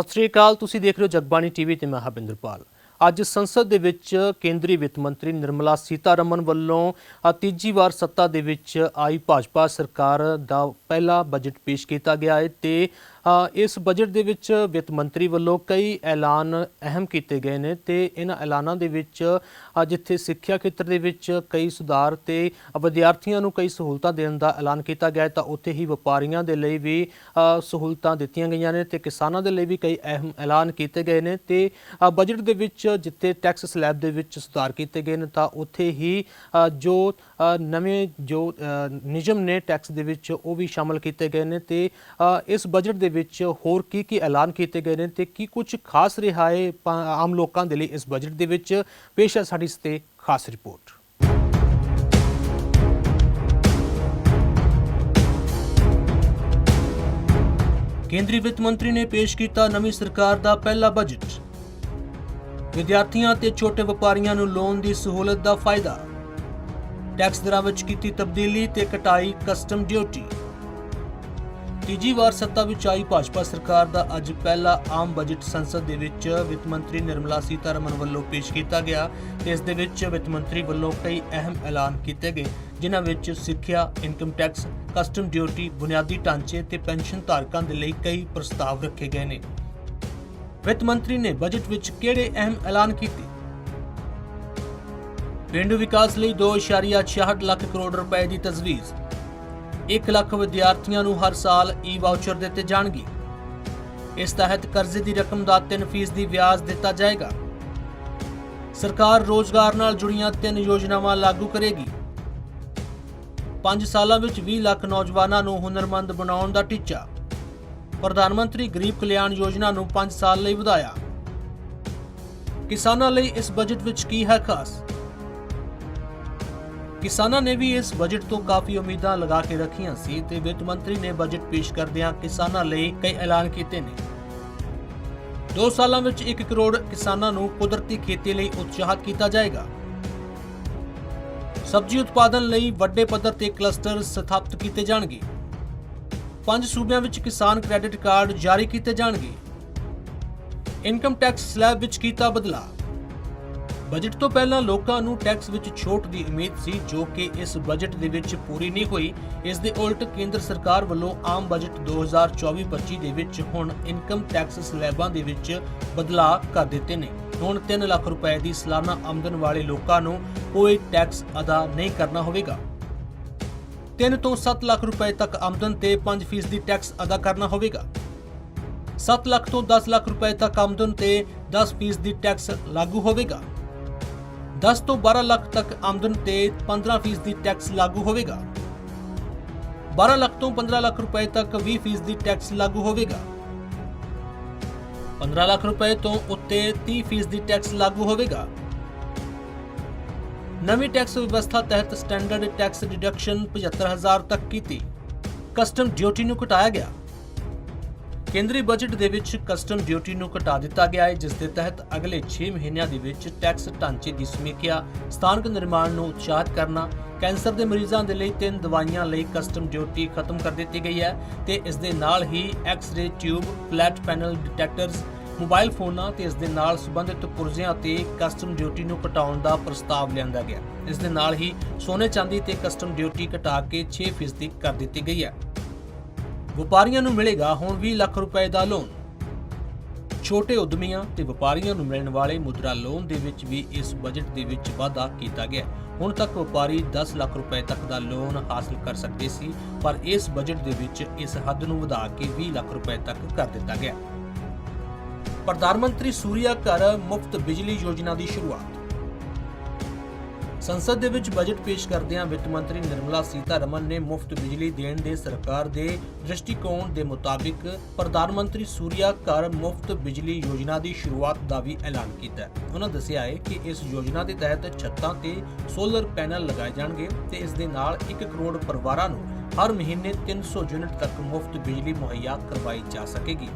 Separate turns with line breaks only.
ਸਤਿ ਸ੍ਰੀ ਅਕਾਲ, ਤੁਸੀਂ ਦੇਖ ਰਹੇ ਹੋ ਜਗਬਾਣੀ ਟੀਵੀ ਤੇ ਮੈਂ ਹਰਬਿੰਦਰਪਾਲ ਅੱਜ ਸੰਸਦ ਦੇ ਵਿੱਚ ਕੇਂਦਰੀ ਵਿੱਤ ਮੰਤਰੀ ਨਿਰਮਲਾ ਸੀਤਾਰਮਨ ਵੱਲੋਂ ਤੀਜੀ ਵਾਰ ਸੱਤਾ ਦੇ ਵਿੱਚ ਆਈ ਭਾਜਪਾ ਸਰਕਾਰ ਦਾ ਪਹਿਲਾ ਬਜਟ ਪੇਸ਼ ਕੀਤਾ ਗਿਆ ਹੈ ਤੇ ਇਸ ਬਜਟ ਦੇ ਵਿੱਚ ਵਿੱਤ ਮੰਤਰੀ ਵੱਲੋਂ ਕਈ ਐਲਾਨ ਅਹਿਮ ਕੀਤੇ ਗਏ ਨੇ ਤੇ ਇਹਨਾਂ ਐਲਾਨਾਂ ਦੇ ਵਿੱਚ ਜਿੱਥੇ ਸਿੱਖਿਆ ਖੇਤਰ ਦੇ ਵਿੱਚ ਕਈ ਸੁਧਾਰ ਤੇ ਵਿਦਿਆਰਥੀਆਂ ਨੂੰ ਕਈ ਸਹੂਲਤਾਂ ਦੇਣ ਦਾ ਐਲਾਨ ਕੀਤਾ ਗਿਆ ਤਾਂ ਉੱਥੇ ਹੀ ਵਪਾਰੀਆਂ ਦੇ ਲਈ ਵੀ ਸਹੂਲਤਾਂ ਦਿੱਤੀਆਂ ਗਈਆਂ ਨੇ ਤੇ ਕਿਸਾਨਾਂ ਦੇ ਲਈ ਵੀ ਕਈ ਅਹਿਮ ਐਲਾਨ ਕੀਤੇ ਗਏ ਨੇ ਤੇ ਬਜਟ ਦੇ ਵਿੱਚ ਜਿੱਥੇ ਟੈਕਸ ਸਲੈਬ ਦੇ ਵਿੱਚ ਸੁਧਾਰ ਕੀਤੇ ਗਏ ਨੇ, ਤਾਂ ਉੱਥੇ ਹੀ ਜੋ ਨਵੇਂ ਜੋ ਨਿਯਮ ਨੇ ਟੈਕਸ ਦੇ ਵਿੱਚ ਉਹ ਵੀ ਸ਼ਾਮਲ ਕੀਤੇ ਗਏ ਨੇ ਤੇ ਇਸ ਬਜਟ ਦੇ ਵਿੱਚ ਹੋਰ ਕੀ ਕੀ ਐਲਾਨ ਕੀਤੇ ਗਏ ਨੇ ਤੇ ਕੀ ਕੁਝ ਖਾਸ ਰਿਹਾ ਹੈ ਆਮ ਲੋਕਾਂ ਦੇ ਲਈ ਇਸ ਬਜਟ ਦੇ ਵਿੱਚ? ਪੇਸ਼ ਹੈ ਸਾਡੀ ਇਸ ਖਾਸ ਰਿਪੋਰਟ। ਕੇਂਦਰੀ ਵਿੱਤ ਮੰਤਰੀ ਨੇ ਪੇਸ਼ ਕੀਤਾ ਨਵੀਂ ਸਰਕਾਰ ਦਾ ਪਹਿਲਾ ਬਜਟ ਵਿਦਿਆਰਥੀਆਂ ਤੇ ਛੋਟੇ ਵਪਾਰੀਆਂ ਨੂੰ ਲੋਨ ਦੀ ਸਹੂਲਤ ਦਾ ਫਾਇਦਾ। ਟੈਕਸ ਦਰਾਂ ਵਿੱਚ ਕੀਤੀ ਤਬਦੀਲੀ ਤੇ ਕਟਾਈ ਕਸਟਮ ਡਿਊਟੀ ਤੀਜੀ ਵਾਰ ਸੱਤਾ ਵਿੱਚ ਆਈ ਭਾਜਪਾ ਸਰਕਾਰ ਦਾ ਅੱਜ ਪਹਿਲਾ ਆਮ ਬਜਟ ਸੰਸਦ ਦੇ ਵਿੱਚ ਵਿੱਤ ਮੰਤਰੀ ਨਿਰਮਲਾ ਸੀਤਾਰਮਨ ਵੱਲੋਂ ਪੇਸ਼ ਕੀਤਾ ਗਿਆ। ਤੇ ਇਸ ਦੇ ਵਿੱਚ ਵਿੱਤ ਮੰਤਰੀ ਵੱਲੋਂ ਕਈ ਅਹਿਮ ਐਲਾਨ ਕੀਤੇ ਗਏ, ਜਿਨ੍ਹਾਂ ਵਿੱਚ ਸਿੱਖਿਆ, ਇਨਕਮ ਟੈਕਸ, ਕਸਟਮ ਡਿਊਟੀ, ਬੁਨਿਆਦੀ ਢਾਂਚੇ ਤੇ ਪੈਨਸ਼ਨ ਧਾਰਕਾਂ ਦੇ ਲਈ ਕਈ ਪ੍ਰਸਤਾਵ ਰੱਖੇ ਗਏ ਨੇ। ਵਿੱਤ ਮੰਤਰੀ ਨੇ ਬਜਟ ਵਿੱਚ ਕਿਹੜੇ ਅਹਿਮ ਐਲਾਨ ਕੀਤੇ? ਪਿੰਡੂ ਵਿਕਾਸ ਲਈ 2.66 ਲੱਖ ਕਰੋੜ ਰੁਪਏ ਦੀ ਤਜਵੀਜ਼ 1 ਲੱਖ ਵਿਦਿਆਰਥੀਆਂ ਨੂੰ ਹਰ ਸਾਲ ਈ ਵਾਊਚਰ ਦਿੱਤੇ ਜਾਣਗੇ। ਇਸ ਤਹਿਤ ਕਰਜ਼ੇ ਦੀ ਰਕਮ ਦਾ 3% ਦੀ ਵਿਆਜ ਦਿੱਤਾ ਜਾਏਗਾ। ਸਰਕਾਰ ਰੋਜ਼ਗਾਰ ਨਾਲ ਜੁੜੀਆਂ ਤਿੰਨ ਯੋਜਨਾਵਾਂ ਲਾਗੂ ਕਰੇਗੀ। 5 ਸਾਲਾਂ ਵਿੱਚ 20 ਲੱਖ ਨੌਜਵਾਨਾਂ ਨੂੰ ਹੁਨਰਮੰਦ ਬਣਾਉਣ ਦਾ ਟੀਚਾ। ਪ੍ਰਧਾਨ ਮੰਤਰੀ ਗਰੀਬ ਕਲਿਆਣ ਯੋਜਨਾ ਨੂੰ 5 ਸਾਲ ਲਈ ਵਧਾਇਆ। ਕਿਸਾਨਾਂ ਲਈ ਇਸ ਬਜਟ ਵਿੱਚ ਕੀ ਹੈ ਖਾਸ? ਕਿਸਾਨਾਂ ਨੇ ਵੀ ਇਸ ਬਜਟ ਤੋਂ ਕਾਫੀ ਉਮੀਦਾਂ ਲਗਾ ਕੇ ਰੱਖੀਆਂ ਸੀ ਤੇ ਵਿੱਤ ਮੰਤਰੀ ਨੇ ਬਜਟ ਪੇਸ਼ ਕਰਦਿਆਂ ਕਿਸਾਨਾਂ ਲਈ ਕਈ ਐਲਾਨ ਕੀਤੇ ਨੇ। 2 ਸਾਲਾਂ ਵਿੱਚ 1 ਕਰੋੜ ਕਿਸਾਨਾਂ ਨੂੰ ਕੁਦਰਤੀ ਖੇਤੀ ਲਈ ਉਤਸ਼ਾਹਿਤ ਕੀਤਾ ਜਾਏਗਾ। ਸਬਜ਼ੀ ਉਤਪਾਦਨ ਲਈ ਵੱਡੇ ਪੱਧਰ ਤੇ ਕਲਸਟਰ ਸਥਾਪਿਤ ਕੀਤੇ ਜਾਣਗੇ। ਪੰਜ ਸੂਬਿਆਂ ਵਿੱਚ ਕਿਸਾਨ ਕ੍ਰੈਡਿਟ ਕਾਰਡ ਜਾਰੀ ਕੀਤੇ ਜਾਣਗੇ। ਇਨਕਮ ਟੈਕਸ ਸਲੈਬ ਵਿੱਚ ਕੀਤਾ ਬਦਲਾਅ। ਬਜਟ ਤੋਂ ਪਹਿਲਾਂ ਲੋਕਾਂ ਨੂੰ ਟੈਕਸ ਵਿੱਚ ਛੋਟ ਦੀ ਉਮੀਦ ਸੀ, ਜੋ ਕਿ ਇਸ ਬਜਟ ਦੇ ਵਿੱਚ ਪੂਰੀ ਨਹੀਂ ਹੋਈ। ਇਸ ਦੇ ਉਲਟ ਕੇਂਦਰ ਸਰਕਾਰ ਵੱਲੋਂ ਆਮ ਬਜਟ 2024-25 ਦੇ ਵਿੱਚ ਹੁਣ ਇਨਕਮ ਟੈਕਸ ਸਲੈਬਾਂ ਦੇ ਵਿੱਚ ਬਦਲਾਅ ਕਰ ਦਿੱਤੇ ਨੇ। ਹੁਣ 3 ਲੱਖ ਰੁਪਏ ਦੀ ਸਾਲਾਨਾ ਆਮਦਨ ਵਾਲੇ ਲੋਕਾਂ ਨੂੰ ਕੋਈ ਟੈਕਸ ਅਦਾ ਨਹੀਂ ਕਰਨਾ ਹੋਵੇਗਾ। 3 ਤੋਂ 7 ਲੱਖ ਰੁਪਏ ਤੱਕ ਆਮਦਨ ਤੇ 5% ਦੀ ਟੈਕਸ ਅਦਾ ਕਰਨਾ ਹੋਵੇਗਾ। 7 ਲੱਖ ਤੋਂ 10 ਲੱਖ ਰੁਪਏ ਤੱਕ ਆਮਦਨ ਤੇ 10% ਦੀ ਟੈਕਸ ਲਾਗੂ ਹੋਵੇਗਾ। 10 ਤੋਂ 12 ਲੱਖ ਤੱਕ ਆਮਦਨ ਤੇ 15% ਦੀ ਟੈਕਸ ਲਾਗੂ ਹੋਵੇਗਾ। 12 ਲੱਖ ਤੋਂ 15 ਲੱਖ ਰੁਪਏ ਤੱਕ 20% ਦੀ ਟੈਕਸ ਲਾਗੂ ਹੋਵੇਗਾ। 15 ਲੱਖ ਰੁਪਏ ਤੋਂ ਉੱਤੇ 30% ਦੀ ਟੈਕਸ ਲਾਗੂ ਹੋਵੇਗਾ। ਨਵੀਂ ਟੈਕਸ ਵਿਵਸਥਾ ਤਹਿਤ ਸਟੈਂਡਰਡ ਟੈਕਸ ਡਿਡਕਸ਼ਨ 75000 ਤੱਕ ਕੀਤੀ। ਕਸਟਮ ਡਿਊਟੀ ਨੂੰ ਘਟਾਇਆ ਗਿਆ। ਕੇਂਦਰੀ ਬਜਟ ਦੇ ਵਿੱਚ ਕਸਟਮ ਡਿਊਟੀ ਨੂੰ ਘਟਾ ਦਿੱਤਾ ਗਿਆ ਹੈ, ਜਿਸ ਦੇ ਤਹਿਤ ਅਗਲੇ 6 ਮਹੀਨਿਆਂ ਦੇ ਵਿੱਚ ਟੈਕਸ ਢਾਂਚੇ ਦੀ ਸਮੀਖਿਆ, ਸਥਾਨਕ ਨਿਰਮਾਣ ਨੂੰ ਉਤਸ਼ਾਹਿਤ ਕਰਨਾ, ਕੈਂਸਰ ਦੇ ਮਰੀਜ਼ਾਂ ਦੇ ਲਈ ਤਿੰਨ ਦਵਾਈਆਂ ਲਈ ਕਸਟਮ ਡਿਊਟੀ ਖਤਮ ਕਰ ਦਿੱਤੀ ਗਈ ਹੈ ਤੇ ਇਸ ਦੇ ਨਾਲ ਹੀ X ray tube, flat panel detectors, mobile ਫੋਨਾਂ ਤੇ ਇਸ ਦੇ ਨਾਲ ਸੰਬੰਧਿਤ ਪੁਰਜ਼ਿਆਂ ਤੇ ਕਸਟਮ ਡਿਊਟੀ ਨੂੰ ਘਟਾਉਣ ਦਾ ਪ੍ਰਸਤਾਵ ਲਿਆਂਦਾ ਗਿਆ। ਇਸ ਦੇ ਨਾਲ ਹੀ ਸੋਨੇ ਚਾਂਦੀ ਤੇ ਕਸਟਮ ਡਿਊਟੀ ਘਟਾ ਕੇ 6% ਕਰ ਦਿੱਤੀ ਗਈ ਹੈ। ਵਪਾਰੀਆਂ ਨੂੰ ਮਿਲੇਗਾ ਹੁਣ 20 ਲੱਖ ਰੁਪਏ ਦਾ ਲੋਨ। ਛੋਟੇ ਉਦਮੀਆਂ ਤੇ ਵਪਾਰੀਆਂ ਨੂੰ ਮਿਲਣ ਵਾਲੇ ਮੁਦਰਾ ਲੋਨ ਦੇ ਵਿੱਚ ਵੀ ਇਸ ਬਜਟ ਦੇ ਵਿੱਚ ਵਾਧਾ ਕੀਤਾ ਗਿਆ। ਹੁਣ ਤੱਕ ਵਪਾਰੀ 10 ਲੱਖ ਰੁਪਏ ਤੱਕ ਦਾ ਲੋਨ ਹਾਸਲ ਕਰ ਸਕਦੇ ਸੀ, ਪਰ ਇਸ ਬਜਟ ਦੇ ਵਿੱਚ ਇਸ ਹੱਦ ਨੂੰ ਵਧਾ ਕੇ 20 ਲੱਖ ਰੁਪਏ ਤੱਕ ਕਰ ਦਿੱਤਾ ਗਿਆ। ਪ੍ਰਧਾਨ ਮੰਤਰੀ ਸੂਰਿਆ ਘਰ ਮੁਫਤ ਬਿਜਲੀ ਯੋਜਨਾ ਦੀ ਸ਼ੁਰੂਆਤ। ਸੰਸਦ ਦੇ ਵਿੱਚ ਬਜਟ ਪੇਸ਼ ਕਰਦਿਆਂ ਵਿੱਤ ਮੰਤਰੀ ਨਿਰਮਲਾ ਸੀਤਾਰਮਨ ਨੇ ਮੁਫਤ ਬਿਜਲੀ ਦੇਣ ਦੇ ਸਰਕਾਰ ਦੇ ਦ੍ਰਿਸ਼ਟੀਕੋਣ ਦੇ ਮੁਤਾਬਿਕ ਪ੍ਰਧਾਨ ਮੰਤਰੀ ਸੂਰਿਆ ਘਰ ਮੁਫਤ ਬਿਜਲੀ ਯੋਜਨਾ ਦੀ ਸ਼ੁਰੂਆਤ ਦਾ ਵੀ ਐਲਾਨ ਕੀਤਾ ਹੈ। ਉਹਨਾਂ ਦੱਸਿਆ ਹੈ ਕਿ ਇਸ ਯੋਜਨਾ ਦੇ ਤਹਿਤ ਛੱਤਾਂ ਤੇ ਸੋਲਰ ਪੈਨਲ ਲਗਾਏ ਜਾਣਗੇ ਤੇ ਇਸ ਦੇ ਨਾਲ 1 ਕਰੋੜ ਪਰਿਵਾਰਾਂ ਨੂੰ ਹਰ ਮਹੀਨੇ 300 ਯੂਨਿਟ ਤੱਕ ਮੁਫਤ ਬਿਜਲੀ ਮੁਹੱਈਆ ਕਰਵਾਈ ਜਾ ਸਕੇਗੀ।